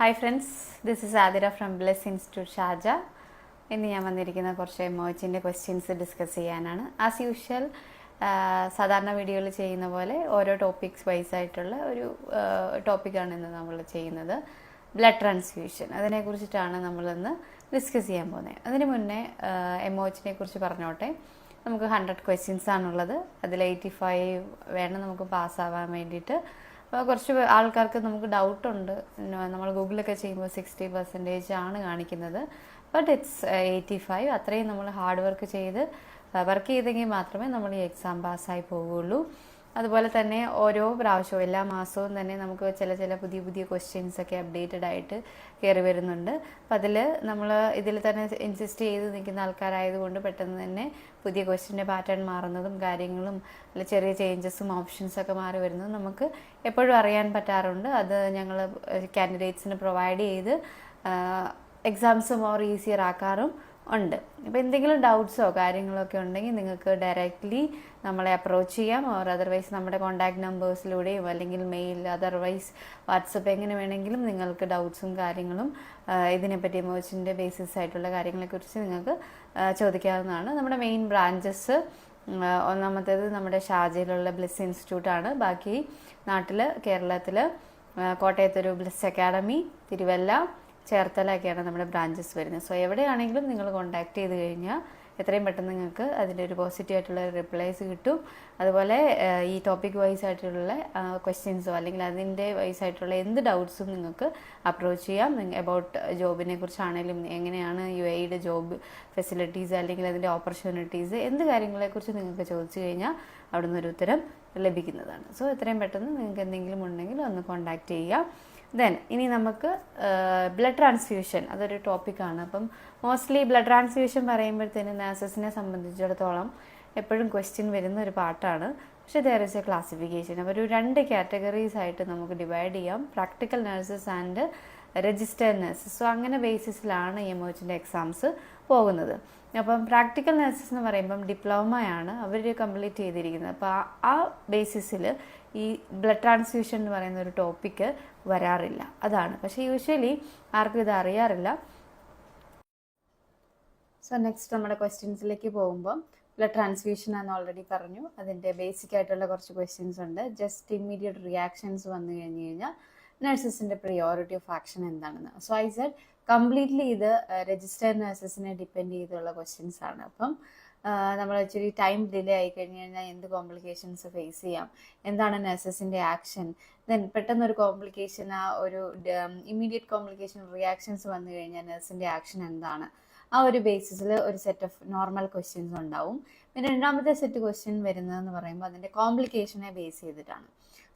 Hi friends this is Athira from bless institute Sharjah ഇന്ന് ഞാൻ വന്നിരിക്കുന്ന കുറച്ച് എമോജിന്റെ ക്വസ്റ്റ്യൻസ് ഡിസ്കസ് ചെയ്യാനാണ്. ആസ് യൂഷ്വൽ സാധാരണ വീഡിയോയിൽ ചെയ്യുന്ന പോലെ ഓരോ ടോപ്പിക്സ് വൈസ് ആയിട്ടുള്ള ഒരു ടോപ്പിക്കാണ് ഇന്ന് നമ്മൾ ചെയ്യുന്നത്. ബ്ലഡ് ട്രാൻസ്ഫ്യൂഷൻ അതിനെക്കുറിച്ചിട്ടാണ് നമ്മളിന്ന് ഡിസ്കസ് ചെയ്യാൻ പോകുന്നത്. അതിന് മുന്നേ എമോജിനെ കുറിച്ച് പറഞ്ഞോട്ടെ. നമുക്ക് ഹൺഡ്രഡ് ക്വസ്റ്റ്യൻസ് ആണുള്ളത്. അതിൽ എയ്റ്റി ഫൈവ് വേണം നമുക്ക് പാസ്സാവാൻ വേണ്ടിയിട്ട്. കുറച്ച് ആൾക്കാർക്ക് നമുക്ക് ഡൗട്ടുണ്ട് നമ്മൾ ഗൂഗിളൊക്കെ ചെയ്യുമ്പോൾ സിക്സ്റ്റി പെർസെന്റേജ് ആണ് കാണിക്കുന്നത്. ബട്ട് ഇറ്റ്സ് എയ്റ്റി ഫൈവ് അത്രയും നമ്മൾ ഹാർഡ് വർക്ക് ചെയ്ത് വർക്ക് ചെയ്തെങ്കിൽ മാത്രമേ നമ്മൾ ഈ എക്സാം പാസ്സായി പോവുകയുള്ളൂ. അതുപോലെ തന്നെ ഓരോ പ്രാവശ്യവും എല്ലാ മാസവും തന്നെ നമുക്ക് ചില ചില പുതിയ പുതിയ ക്വസ്റ്റ്യൻസ് ഒക്കെ അപ്ഡേറ്റഡ് ആയിട്ട് കയറി വരുന്നുണ്ട്. അപ്പം അതിൽ നമ്മൾ ഇതിൽ തന്നെ ഇൻസിസ്റ്റ് ചെയ്ത് നിൽക്കുന്ന ആൾക്കാരായതുകൊണ്ട് പെട്ടെന്ന് തന്നെ പുതിയ ക്വസ്റ്റ്യന്റെ പാറ്റേൺ മാറുന്നതും കാര്യങ്ങളും അല്ല ചെറിയ ചേഞ്ചസും ഓപ്ഷൻസൊക്കെ മാറി വരുന്നതും നമുക്ക് എപ്പോഴും അറിയാൻ പറ്റാറുണ്ട്. അത് ഞങ്ങൾ കാൻഡിഡേറ്റ്സിന് പ്രൊവൈഡ് ചെയ്ത് എക്സാംസ് മോർ ഈസിയർ ആക്കാറും ഉണ്ട്. ഇപ്പോൾ എന്തെങ്കിലും ഡൗട്ട്സോ കാര്യങ്ങളോ ഒക്കെ ഉണ്ടെങ്കിൽ നിങ്ങൾക്ക് ഡയറക്റ്റ്ലി നമ്മളെ അപ്രോച്ച് ചെയ്യാം. ഓർ അതർവൈസ് നമ്മുടെ കോൺടാക്ട് നമ്പേഴ്സിലൂടെയും അല്ലെങ്കിൽ മെയിൽ അതർവൈസ് വാട്സപ്പ് എങ്ങനെ വേണമെങ്കിലും നിങ്ങൾക്ക് ഡൗട്ട്സും കാര്യങ്ങളും ഇതിനെപ്പറ്റി മോച്ചിന്റെ ബേസിസ് ആയിട്ടുള്ള കാര്യങ്ങളെക്കുറിച്ച് നിങ്ങൾക്ക് ചോദിക്കാവുന്നതാണ്. നമ്മുടെ മെയിൻ ബ്രാഞ്ചസ് ഒന്നാമത്തേത് നമ്മുടെ ഷാജയിലുള്ള ബ്ലിസ് ആണ്. ബാക്കി നാട്ടിൽ കേരളത്തിൽ കോട്ടയത്തൊരു ബ്ലിസ് അക്കാഡമി തിരുവല്ല ചേർത്തലൊക്കെയാണ് നമ്മുടെ ബ്രാഞ്ചസ് വരുന്നത്. സോ എവിടെയാണെങ്കിലും നിങ്ങൾ കോൺടാക്ട് ചെയ്ത് കഴിഞ്ഞാൽ എത്രയും പെട്ടെന്ന് നിങ്ങൾക്ക് അതിന്റെ ഒരു പോസിറ്റീവ് ആയിട്ടുള്ള റിപ്ലൈസ് കിട്ടും. അതുപോലെ ഈ ടോപ്പിക് വൈസ് ആയിട്ടുള്ള ക്വസ്റ്റ്യൻസോ അല്ലെങ്കിൽ അതിന്റെ വൈസ് ആയിട്ടുള്ള എന്ത് ഡൗട്ട്സും നിങ്ങൾക്ക് അപ്രോച്ച് ചെയ്യാം. അബൌട്ട് ജോബിനെ കുറിച്ചാണെങ്കിലും എങ്ങനെയാണ് യു എയുടെ ജോബ് ഫെസിലിറ്റീസ് അല്ലെങ്കിൽ അതിന്റെ ഓപ്പർച്യൂണിറ്റീസ് എന്ത് കാര്യങ്ങളെക്കുറിച്ച് നിങ്ങൾക്ക് ചോദിച്ചു കഴിഞ്ഞാൽ അവിടെ നിന്നൊരു ഉത്തരം ലഭിക്കുന്നതാണ്. സോ എത്രയും പെട്ടെന്ന് നിങ്ങൾക്ക് എന്തെങ്കിലും ഉണ്ടെങ്കിൽ ഒന്ന് കോൺടാക്ട് ചെയ്യാം. ദെൻ ഇനി നമുക്ക് ബ്ലഡ് ട്രാൻസ്ഫ്യൂഷൻ അതൊരു ടോപ്പിക്കാണ് അപ്പം മോസ്റ്റ്ലി ബ്ലഡ് ട്രാൻസ്ഫ്യൂഷൻ പറയുമ്പോഴത്തേനും നേഴ്സസിനെ സംബന്ധിച്ചിടത്തോളം എപ്പോഴും ക്വസ്റ്റ്യൻ വരുന്ന ഒരു പാട്ടാണ്. പക്ഷേ ദർ ഇസ് എ ക്ലാസിഫിക്കേഷൻ അപ്പോൾ ഒരു രണ്ട് കാറ്റഗറീസ് ആയിട്ട് നമുക്ക് ഡിവൈഡ് ചെയ്യാം. Practical nurses and registered nurses so അങ്ങനെ ബേസിസിലാണ് എമോജിന്റെ എക്സാംസ് പോകുന്നത്. അപ്പം പ്രാക്ടിക്കൽ നഴ്സസ് എന്ന് പറയുമ്പം ഡിപ്ലോമയാണ് അവർ കംപ്ലീറ്റ് ചെയ്തിരിക്കുന്നത്. അപ്പോൾ ആ ബേസിസിൽ ഈ ബ്ലഡ് ട്രാൻസ്ഫ്യൂഷൻ എന്ന് പറയുന്ന ഒരു ടോപ്പിക്ക് വരാറില്ല. അതാണ്. പക്ഷേ യൂഷ്വലി ആർക്കും ഇത് അറിയാറില്ല. സോ നെക്സ്റ്റ് നമ്മുടെ ക്വസ്റ്റ്യൻസിലേക്ക് പോകുമ്പോൾ ബ്ലഡ് ട്രാൻസ്ഫ്യൂഷൻ എന്ന് ഓൾറെഡി പറഞ്ഞു. അതിന്റെ ബേസിക് ആയിട്ടുള്ള കുറച്ച് ക്വസ്റ്റ്യൻസ് ഉണ്ട്. ജസ്റ്റ് ഇമ്മീഡിയറ്റ് റിയാക്ഷൻസ് വന്നു കഴിഞ്ഞ് കഴിഞ്ഞാൽ നഴ്സസിന്റെ പ്രിയോറിറ്റി ഓഫ് ആക്ഷൻ എന്താണെന്ന്. സോ ഐ സെഡ് കംപ്ലീറ്റ്ലി ഇത് രജിസ്റ്റേഡ് നഴ്സസിനെ ഡിപ്പെൻഡ് ചെയ്തുള്ള ക്വസ്റ്റ്യൻസ് ആണ്. അപ്പം നമ്മൾ ഇച്ചിരി ടൈം ഡിലേ ആയി കഴിഞ്ഞ് കഴിഞ്ഞാൽ എന്ത് കോംപ്ലിക്കേഷൻസ് ഫേസ് ചെയ്യാം? എന്താണ് നഴ്സസിന്റെ ആക്ഷൻ ദെൻ പെട്ടെന്ന് ഒരു കോംപ്ലിക്കേഷൻ ആ ഒരു ഇമ്മീഡിയറ്റ് കോംപ്ലിക്കേഷൻ റിയാക്ഷൻസ് വന്നു കഴിഞ്ഞാൽ നഴ്സിന്റെ ആക്ഷൻ എന്താണ്? ആ ഒരു ബേസിസിൽ ഒരു സെറ്റ് ഓഫ് നോർമൽ ക്വസ്റ്റ്യൻസ് ഉണ്ടാവും. പിന്നെ രണ്ടാമത്തെ സെറ്റ് ക്വസ്റ്റ്യൻ വരുന്നതെന്ന് പറയുമ്പോൾ അതിന്റെ കോംപ്ലിക്കേഷനെ ബേസ് ചെയ്തിട്ടാണ്.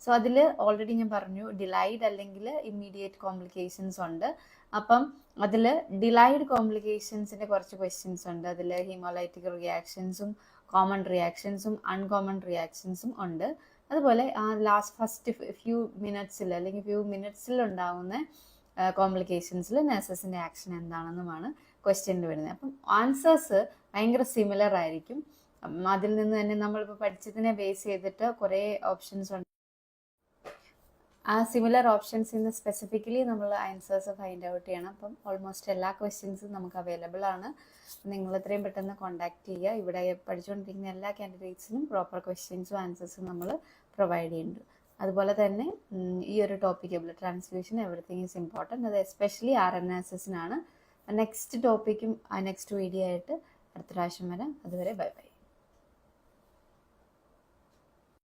സോ അതിൽ ഓൾറെഡി ഞാൻ പറഞ്ഞു ഡിലൈഡ് അല്ലെങ്കിൽ ഇമ്മീഡിയറ്റ് കോംപ്ലിക്കേഷൻസ് ഉണ്ട്. അപ്പം അതിൽ ഡിലൈഡ് കോംപ്ലിക്കേഷൻസിന്റെ കുറച്ച് ക്വസ്റ്റ്യൻസ് ഉണ്ട്. അതിൽ ഹീമോലൈറ്റിക് റിയാക്ഷൻസും കോമൺ റിയാക്ഷൻസും അൺകോമൺ റിയാക്ഷൻസും ഉണ്ട്. അതുപോലെ ആ ലാസ്റ്റ് ഫസ്റ്റ് ഫ്യൂ മിനിറ്റ്സിൽ അല്ലെങ്കിൽ ഫ്യൂ മിനിറ്റ്സിൽ ഉണ്ടാകുന്ന കോംപ്ലിക്കേഷൻസിൽ നഴ്സസിന്റെ ആക്ഷൻ എന്താണെന്നുമാണ് ക്വസ്റ്റ്യനിൽ വരുന്നത്. അപ്പം ആൻസേഴ്സ് ഭയങ്കര സിമിലർ ആയിരിക്കും. അതിൽ നിന്ന് തന്നെ നമ്മളിപ്പോൾ പഠിച്ചതിനെ ബേസ് ചെയ്തിട്ട് കുറേ ഓപ്ഷൻസ് ഉണ്ട്. ആ സിമിലർ ഓപ്ഷൻസിൽ നിന്ന് സ്പെസിഫിക്കലി നമ്മൾ ആൻസേഴ്സ് ഫൈൻഡ് ഔട്ട് ചെയ്യണം. അപ്പം ഓൾമോസ്റ്റ് എല്ലാ ക്വസ്റ്റ്യൻസും നമുക്ക് അവൈലബിൾ ആണ്. നിങ്ങൾ എത്രയും പെട്ടെന്ന് കോൺടാക്ട് ചെയ്യുക. ഇവിടെ പഠിച്ചുകൊണ്ടിരിക്കുന്ന എല്ലാ കാൻഡിഡേറ്റ്സിനും പ്രോപ്പർ ക്വസ്റ്റ്യൻസും ആൻസേഴ്സും നമ്മൾ പ്രൊവൈഡ് ചെയ്യുന്നുണ്ട്. അതുപോലെ തന്നെ ഈ ഒരു topic blood transfusion everything is important അത് എസ്പെഷ്യലി ആർ എൻ എസ് എസിനാണ് നെക്സ്റ്റ് ടോപ്പിക്കും നെക്സ്റ്റ് വീഡിയോ ആയിട്ട് അടുത്ത പ്രാവശ്യം വരാം. അതുവരെ ബൈ ബൈ